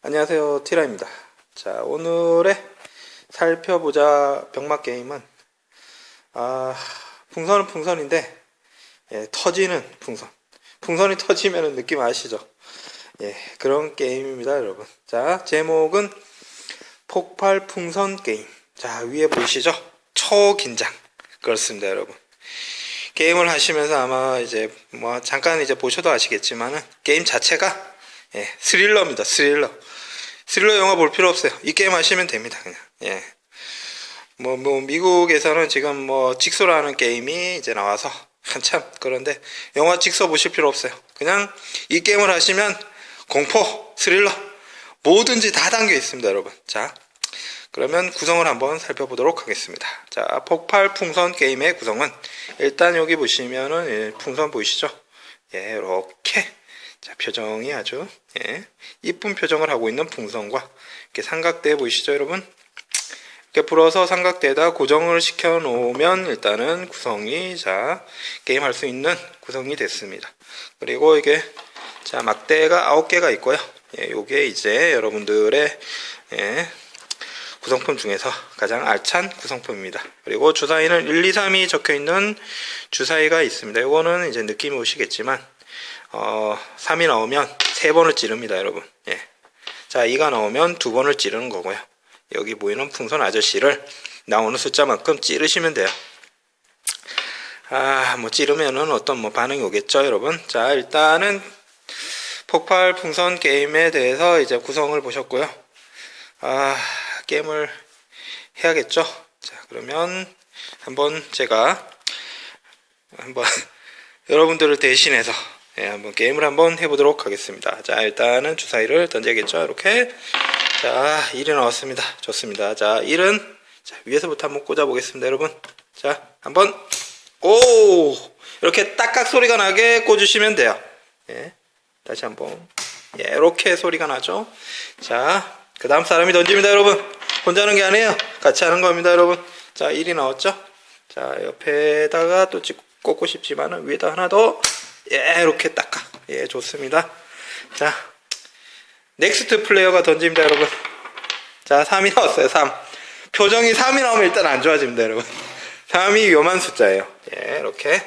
안녕하세요 티라입니다. 자 오늘의 살펴보자 병맛 게임은 아 풍선은 풍선인데 예, 터지는 풍선. 풍선이 터지면 느낌 아시죠? 예 그런 게임입니다 여러분. 자 제목은 폭발 풍선 게임. 자 위에 보이시죠? 초긴장. 그렇습니다 여러분. 게임을 하시면서 아마 이제 뭐 잠깐 이제 보셔도 아시겠지만은 게임 자체가 예, 스릴러입니다. 스릴러. 스릴러 영화 볼 필요 없어요. 이 게임 하시면 됩니다. 그냥. 예. 뭐, 뭐, 미국에서는 지금 뭐, 직소라는 게임이 이제 나와서 한참 그런데 영화 직소 보실 필요 없어요. 그냥 이 게임을 하시면 공포, 스릴러, 뭐든지 다 담겨 있습니다, 여러분. 자, 그러면 구성을 한번 살펴보도록 하겠습니다. 자, 폭발 풍선 게임의 구성은 일단 여기 보시면은 예, 풍선 보이시죠? 예, 이렇게 자, 표정이 아주 예, 이쁜 표정을 하고 있는 풍선과 이렇게 삼각대 보이시죠, 여러분? 이렇게 불어서 삼각대에다 고정을 시켜 놓으면 일단은 구성이 자 게임 할 수 있는 구성이 됐습니다. 그리고 이게 자 막대가 9개가 있고요. 예, 요게 이제 여러분들의 예, 구성품 중에서 가장 알찬 구성품입니다. 그리고 주사위는 1, 2, 3이 적혀 있는 주사위가 있습니다. 요거는 이제 느낌이 오시겠지만 어, 3이 나오면 3번을 찌릅니다, 여러분. 예. 자, 2가 나오면 2번을 찌르는 거고요. 여기 보이는 풍선 아저씨를 나오는 숫자만큼 찌르시면 돼요. 아, 뭐 찌르면은 어떤 뭐 반응이 오겠죠, 여러분. 자, 일단은 폭발 풍선 게임에 대해서 이제 구성을 보셨고요. 아, 게임을 해야겠죠. 자, 그러면 한번 제가 한번 여러분들을 대신해서 예, 한번 게임을 한번 해보도록 하겠습니다. 자, 일단은 주사위를 던져야겠죠. 이렇게. 자, 1이 나왔습니다. 좋습니다. 자, 1은 자, 위에서부터 한번 꽂아보겠습니다, 여러분. 자, 한번 오! 이렇게 딱딱 소리가 나게 꽂으시면 돼요. 예. 다시 한번. 예, 이렇게 소리가 나죠. 자, 그 다음 사람이 던집니다, 여러분. 혼자 하는 게 아니에요. 같이 하는 겁니다, 여러분. 자, 1이 나왔죠? 자, 옆에다가 또 찍- 꽂고 싶지만은 위에다 하나 더. 예, 이렇게 닦아. 예, 좋습니다. 자, 넥스트 플레이어가 던집니다, 여러분. 자, 3이 나왔어요, 3. 표정이 3이 나오면 일단 안 좋아집니다, 여러분. 3이 위험한 숫자예요. 예, 이렇게.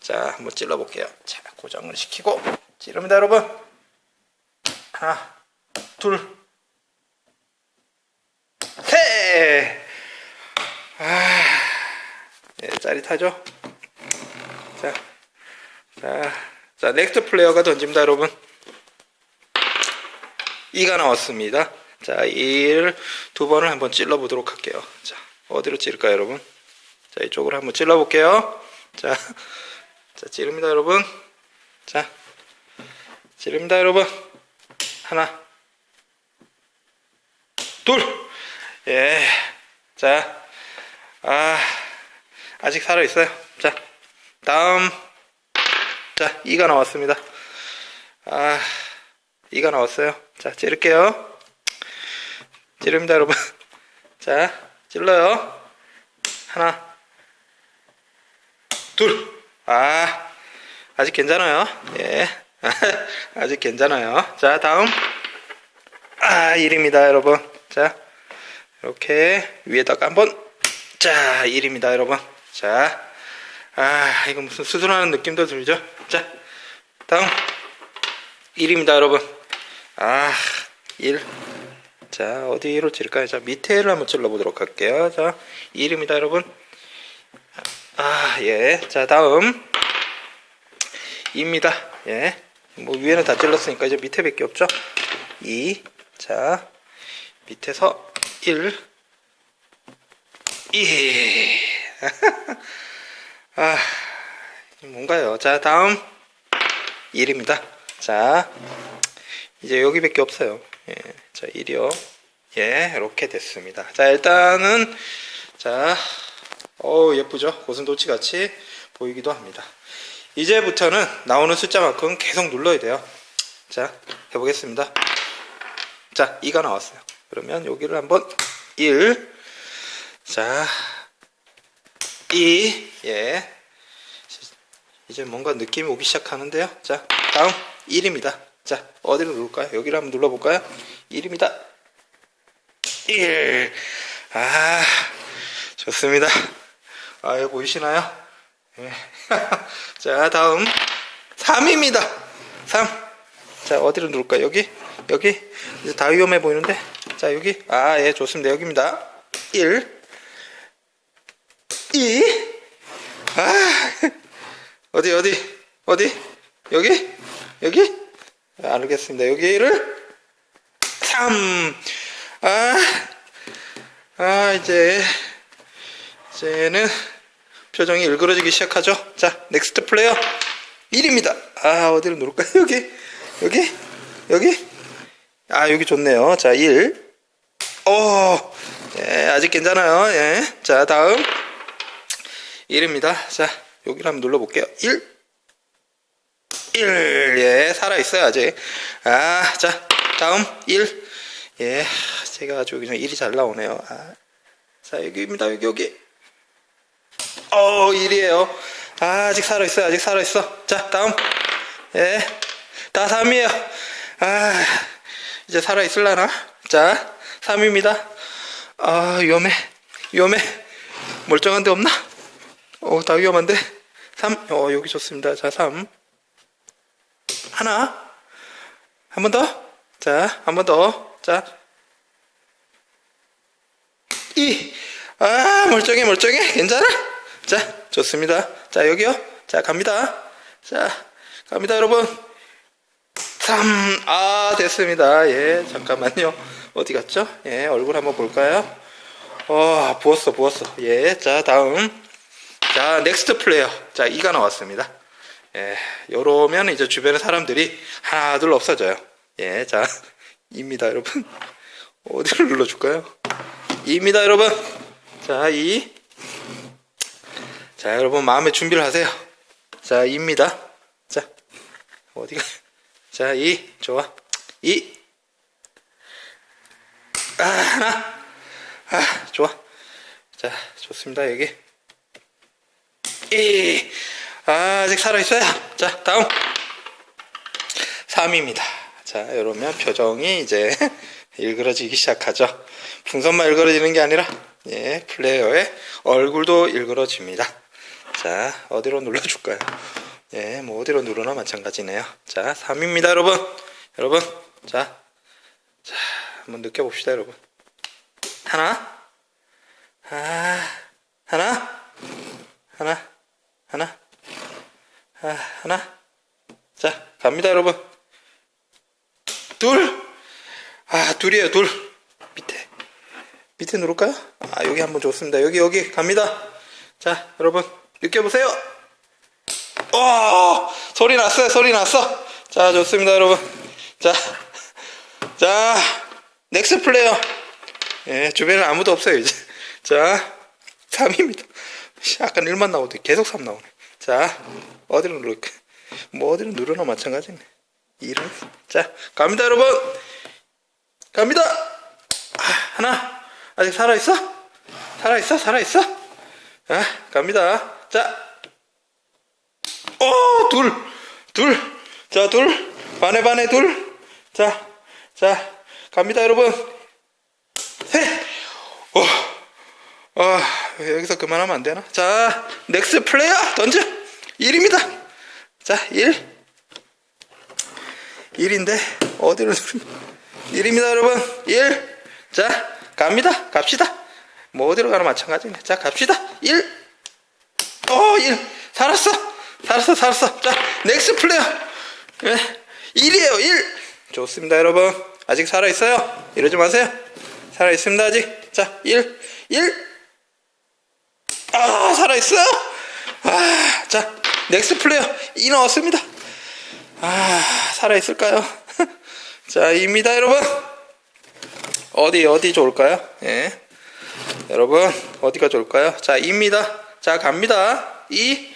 자, 한번 찔러볼게요. 자, 고정을 시키고, 찌릅니다, 여러분. 하나, 둘, 셋! 아, 예, 짜릿하죠? 자, 자, 자, 넥스트 플레이어가 던집니다, 여러분. 2가 나왔습니다. 자, 2를 두 번을 한번 찔러 보도록 할게요. 자, 어디로 찌를까요, 여러분? 자, 이쪽으로 한번 찔러 볼게요. 자, 자, 찌릅니다, 여러분. 자, 찌릅니다, 여러분. 하나, 둘, 예. 자, 아, 아직 살아 있어요. 자, 다음. 자, 2가 나왔습니다. 아, 2가 나왔어요. 자, 찌를게요. 찌릅니다, 여러분. 자, 찔러요. 하나, 둘. 아, 아직 괜찮아요. 예. 아직 괜찮아요. 자, 다음. 아, 1입니다, 여러분. 자, 이렇게 위에다가 한번. 자, 1입니다, 여러분. 자, 아, 이거 무슨 수술하는 느낌도 들죠? 자, 다음. 1입니다, 여러분. 아, 1. 자, 어디로 찔까요? 자, 밑에를 한번 찔러보도록 할게요. 자, 1입니다, 여러분. 아, 예. 자, 다음. 2입니다. 예. 뭐, 위에는 다 찔렀으니까 이제 밑에 밖에 없죠? 2. 자, 밑에서 1. 2. 아, 뭔가요? 자, 다음 1입니다. 자, 이제 여기밖에 없어요. 예, 자, 1이요. 예, 이렇게 됐습니다. 자, 일단은 자, 어 예쁘죠? 고슴도치 같이 보이기도 합니다. 이제부터는 나오는 숫자만큼 계속 눌러야 돼요. 자, 해보겠습니다. 자, 2가 나왔어요. 그러면 여기를 한번 1. 자, 2. 예. 이제 뭔가 느낌이 오기 시작하는데요. 자, 다음 1입니다. 자, 어디로 누를까요? 여기를 한번 눌러볼까요? 1입니다. 1. 아, 좋습니다. 아, 이거 보이시나요? 예. 자, 다음 3입니다. 3. 자, 어디로 누를까요? 여기? 여기? 이제 다 위험해 보이는데? 자, 여기? 아, 예, 좋습니다. 여기입니다. 1. 2. 아, 어디, 어디? 어디? 여기? 여기? 아, 알겠습니다. 여기를 3. 아, 아, 이제, 이제는 표정이 일그러지기 시작하죠. 자, 넥스트 플레이어 1입니다. 아, 어디로 누를까요? 여기? 여기? 여기? 아, 여기 좋네요. 자, 1. 오, 예, 아직 괜찮아요. 예. 자, 다음. 1입니다. 자, 여기를 한번 눌러볼게요. 1. 1. 예, 살아있어요, 아직. 아, 자, 다음. 1. 예, 제가 아주 그냥 1이 잘 나오네요. 아, 자, 여기입니다. 여기, 여기. 어, 1이에요. 아, 아직 살아있어요. 아직 살아있어. 자, 다음. 예, 다 3이에요. 아, 이제 살아있을라나? 자, 3입니다. 아, 위험해. 위험해. 멀쩡한 데 없나? 어, 다 위험한데? 3. 어, 여기 좋습니다. 자, 3. 하나. 한 번 더. 자, 한 번 더. 자. 2. 아, 멀쩡해, 멀쩡해. 괜찮아? 자, 좋습니다. 자, 여기요. 자, 갑니다. 자, 갑니다, 여러분. 3. 아, 됐습니다. 예, 잠깐만요. 어디 갔죠? 예, 얼굴 한번 볼까요? 어, 부었어, 부었어. 예, 자, 다음. 자, 넥스트 플레이어. 자, 2가 나왔습니다. 예, 요러면 이제 주변의 사람들이 하나, 둘 없어져요. 예, 자, 2입니다, 여러분. 어디를 눌러줄까요? 2입니다, 여러분. 자, 2. 자, 여러분, 마음의 준비를 하세요. 자, 2입니다. 자, 어디가. 자, 2. 좋아. 2. 아, 하나. 아, 좋아. 자, 좋습니다, 여기. 2. 아, 아직 살아있어요. 자, 다음. 3입니다. 자, 이러면 표정이 이제 일그러지기 시작하죠. 풍선만 일그러지는 게 아니라, 예, 플레이어의 얼굴도 일그러집니다. 자, 어디로 눌러줄까요? 예, 뭐 어디로 누르나 마찬가지네요. 자, 3입니다, 여러분. 여러분, 자, 자, 한번 느껴봅시다, 여러분. 하나, 아, 하나, 하나, 하나, 아, 하나. 자, 갑니다, 여러분. 둘, 아, 둘이에요, 둘. 밑에, 밑에 누를까요? 아, 여기 한번 좋습니다. 여기, 여기, 갑니다. 자, 여러분, 느껴보세요. 오! 소리 났어요, 소리 났어. 자, 좋습니다, 여러분. 자, 자, 넥스 플레이어. 예, 주변에 아무도 없어요, 이제. 자, 3입니다. 아까 1만 나오더니 계속 3 나오네. 자, 어디로 누를까? 뭐, 어디로 누르나 마찬가지네. 이런. 자, 갑니다, 여러분. 갑니다. 아, 하나. 아직 살아있어? 살아있어? 살아있어? 아, 갑니다. 자, 오, 둘, 둘, 자, 둘, 반에 반에 둘, 자, 자, 갑니다, 여러분. 셋, 오, 아, 여기서 그만하면 안 되나? 자, 넥스 플레이어 던져. 1입니다. 자, 1. 1인데, 어디로 누르면. 1입니다, 여러분. 1. 자, 갑니다. 갑시다. 뭐, 어디로 가나 마찬가지네. 자, 갑시다. 1. 어, 1. 살았어. 살았어, 살았어. 자, 넥스 플레이어. 예. 1이에요, 1. 좋습니다, 여러분. 아직 살아있어요. 이러지 마세요. 살아있습니다, 아직. 자, 1. 1. 아, 살아있어요. 아, 자, 넥스 플레이어 2 나왔습니다. 아, 살아있을까요? 자, 2입니다, 여러분. 어디, 어디 좋을까요? 예. 여러분, 어디가 좋을까요? 자, 2입니다. 자, 갑니다. 2.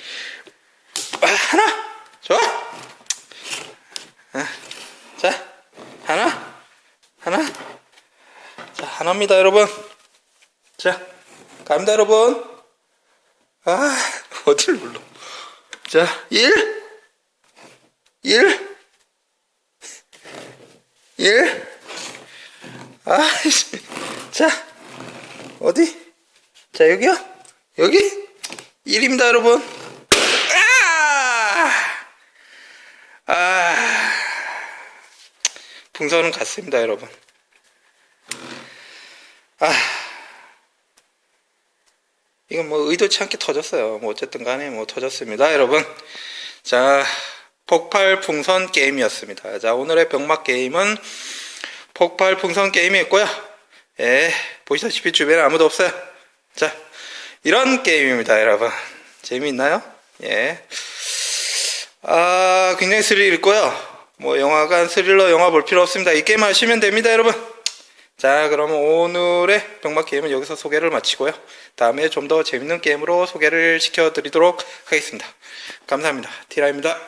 아, 하나. 좋아. 아, 자, 하나. 하나. 자, 하나입니다, 여러분. 자, 갑니다, 여러분. 아, 어디를 눌러. 자, 1. 1. 1. 아, 자, 어디? 자, 여기요? 여기? 1입니다, 여러분. 아! 아, 풍선은 같습니다, 여러분. 아, 이건 뭐 의도치 않게 터졌어요. 뭐 어쨌든 간에 뭐 터졌습니다, 여러분. 자, 폭발 풍선 게임이었습니다. 자, 오늘의 병맛 게임은 폭발 풍선 게임이었고요. 예, 보시다시피 주변에 아무도 없어요. 자, 이런 게임입니다, 여러분. 재미있나요? 예. 아, 굉장히 스릴 있고요. 뭐, 영화관 스릴러 영화 볼 필요 없습니다. 이 게임 하시면 됩니다, 여러분. 자, 그러면 오늘의 병맛 게임은 여기서 소개를 마치고요. 다음에 좀 더 재밌는 게임으로 소개를 시켜드리도록 하겠습니다. 감사합니다. 티라입니다.